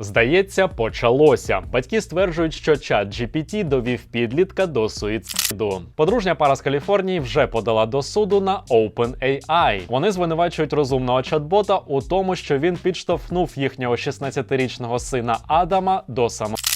Здається, почалося. Батьки стверджують, що чат GPT довів підлітка до суїциду. Подружня пара з Каліфорнії вже подала до суду на OpenAI. Вони звинувачують розумного чат-бота у тому, що він підштовхнув їхнього 16-річного сина Адама до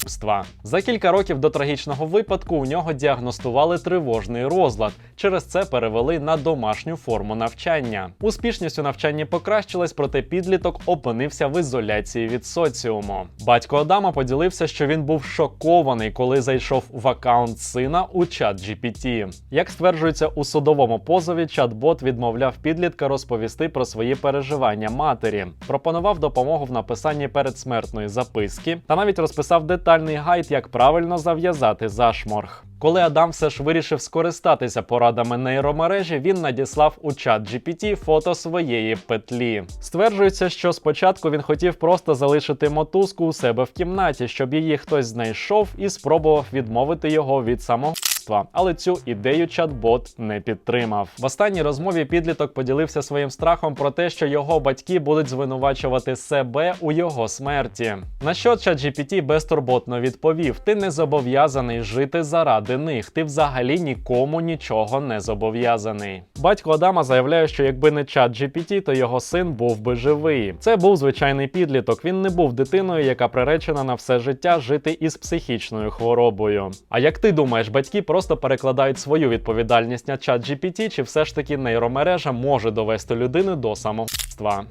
самогубства. За кілька років до трагічного випадку у нього діагностували тривожний розлад. Через це перевели на домашню форму навчання. Успішність у навчанні покращилась, проте підліток опинився в ізоляції від соціуму. Батько Адама поділився, що він був шокований, коли зайшов в аккаунт сина у чат GPT. Як стверджується у судовому позові, чат-бот відмовляв підлітка розповісти про свої переживання матері, пропонував допомогу в написанні передсмертної записки та навіть розписав детальний гайд, як правильно зав'язати зашморг. Коли Адам все ж вирішив скористатися порадами нейромережі, він надіслав у чат GPT фото своєї петлі. Стверджується, що спочатку він хотів просто залишити мотузку у себе в кімнаті, щоб її хтось знайшов і спробував відмовити його від самогубства. Але цю ідею чат-бот не підтримав. В останній розмові підліток поділився своїм страхом про те, що його батьки будуть звинувачувати себе у його смерті. На що ChatGPT безтурботно відповів: ти не зобов'язаний жити заради них. Ти взагалі нікому нічого не зобов'язаний. Батько Адама заявляє, що якби не ChatGPT, то його син був би живий. Це був звичайний підліток. Він не був дитиною, яка приречена на все життя жити із психічною хворобою. А як ти думаєш, батьки просто перекладають свою відповідальність на ChatGPT, чи все ж таки нейромережа може довести людину до самогубства?